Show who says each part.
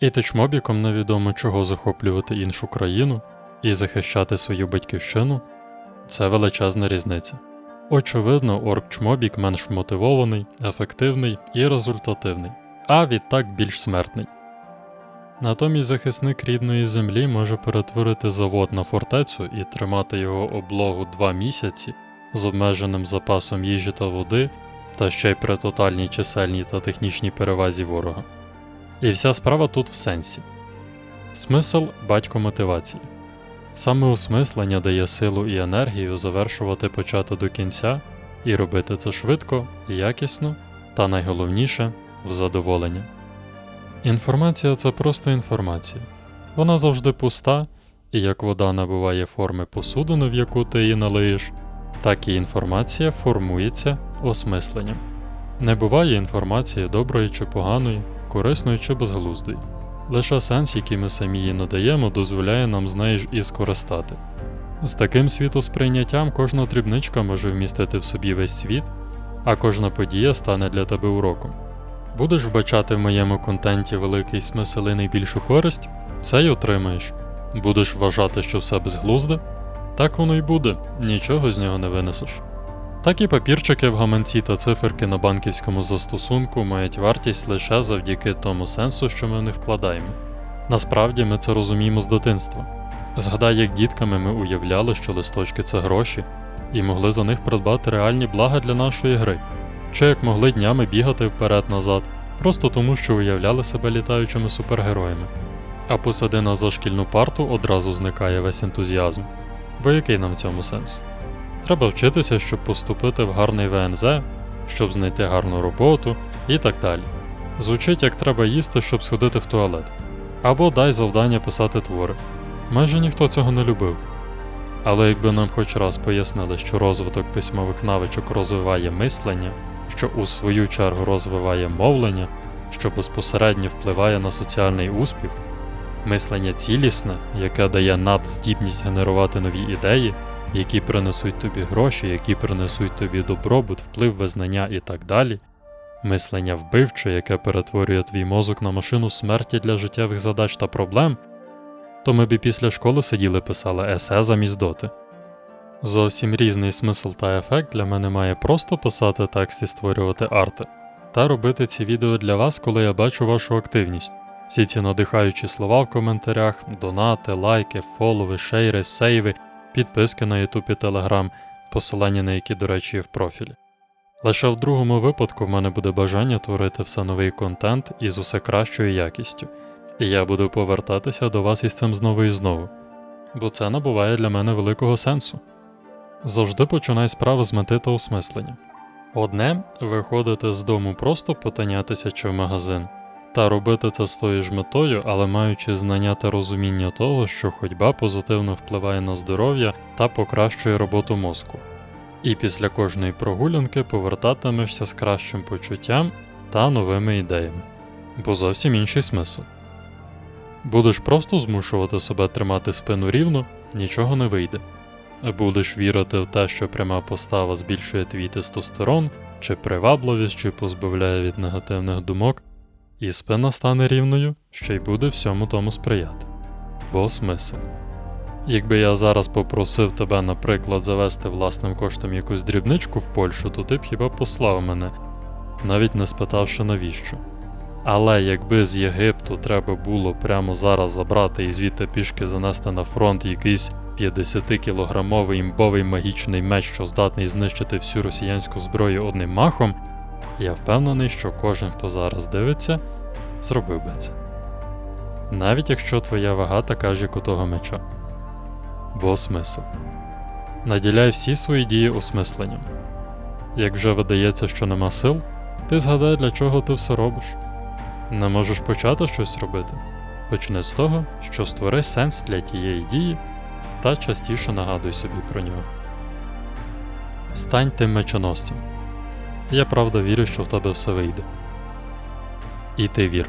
Speaker 1: І тичмобіком невідомо чого захоплювати іншу країну і захищати свою батьківщину це величезна різниця. Очевидно, орк-чмобік менш мотивований, ефективний і результативний, а відтак більш смертний. Натомість захисник рідної землі може перетворити завод на фортецю і тримати його облогу два місяці з обмеженим запасом їжі та води, та ще й при тотальній чисельній та технічній перевазі ворога. І вся справа тут в сенсі. Смисл батько мотивації. Саме осмислення дає силу і енергію завершувати почати до кінця і робити це швидко, якісно та найголовніше в задоволення. Інформація це просто інформація. Вона завжди пуста, і як вода набуває форми посудини, в яку ти її налиєш, так і інформація формується осмисленням. Не буває інформації доброї чи поганої, корисної чи безглуздої. Лише сенс, який ми самі їй надаємо, дозволяє нам з неї ж і скористати. З таким світосприйняттям кожна дрібничка може вмістити в собі весь світ, а кожна подія стане для тебе уроком. Будеш вбачати в моєму контенті великий смисл і найбільшу користь, це й отримаєш. Будеш вважати, що все безглузде, так воно й буде, нічого з нього не винесеш. Так і папірчики в гаманці та циферки на банківському застосунку мають вартість лише завдяки тому сенсу, що ми в них вкладаємо. Насправді ми це розуміємо з дитинства. Згадай, як дітками ми уявляли, що листочки це гроші, і могли за них придбати реальні блага для нашої гри, чи як могли днями бігати вперед-назад, просто тому, що уявляли себе літаючими супергероями. А посади нас за шкільну парту одразу зникає весь ентузіазм. Бо який нам в цьому сенс? Треба вчитися, щоб поступити в гарний ВНЗ, щоб знайти гарну роботу і так далі. Звучить як треба їсти, щоб сходити в туалет. Або дай завдання писати твори. Майже ніхто цього не любив. Але якби нам хоч раз пояснили, що розвиток письмових навичок розвиває мислення, що у свою чергу розвиває мовлення, що безпосередньо впливає на соціальний успіх, мислення цілісне, яке дає надздібність генерувати нові ідеї, які принесуть тобі гроші, які принесуть тобі добробут, вплив, визнання і так далі, мислення вбивче, яке перетворює твій мозок на машину смерті для життєвих задач та проблем, то ми б і після школи сиділи писали есе замість доти. Зовсім різний смисл та ефект для мене має просто писати текст і створювати арти, та робити ці відео для вас, коли я бачу вашу активність. Всі ці надихаючі слова в коментарях, донати, лайки, фолови, шейри, сейви, підписки на YouTube і Telegram, посилання на які, до речі, є в профілі. Лише в другому випадку в мене буде бажання творити все новий контент із усе кращою якістю, і я буду повертатися до вас із цим знову і знову, бо це набуває для мене великого сенсу. Завжди починай справи з мети та осмислення. Одне виходити з дому просто потинятися чи в магазин, та робити це з тою ж метою, але маючи знання та розуміння того, що ходьба позитивно впливає на здоров'я та покращує роботу мозку. І після кожної прогулянки повертатимешся з кращим почуттям та новими ідеями, бо зовсім інший смисл. Будеш просто змушувати себе тримати спину рівно, нічого не вийде. Будеш вірити в те, що пряма постава збільшує твій тестостерон, чи привабливість, чи позбавляє від негативних думок, і спина стане рівною, що й буде всьому тому сприяти. Бо смисл. Якби я зараз попросив тебе, наприклад, завести власним коштом якусь дрібничку в Польщу, то ти б хіба послав мене, навіть не спитавши навіщо. Але якби з Єгипту треба було прямо зараз забрати і звідти пішки занести на фронт якийсь 50-кілограмовий імбовий магічний меч, що здатний знищити всю росіянську зброю одним махом, я впевнений, що кожен, хто зараз дивиться, зробив би це. Навіть якщо твоя вага така ж, як у того меча. Бо смисл. Наділяй всі свої дії осмисленням. Як вже видається, що нема сил, ти згадай, для чого ти все робиш. Не можеш почати щось робити. Почни з того, що створи сенс для тієї дії та частіше нагадуй собі про нього. Стань тим мечоносцем. Я правда вірю, що в тебе все вийде. І ти вір.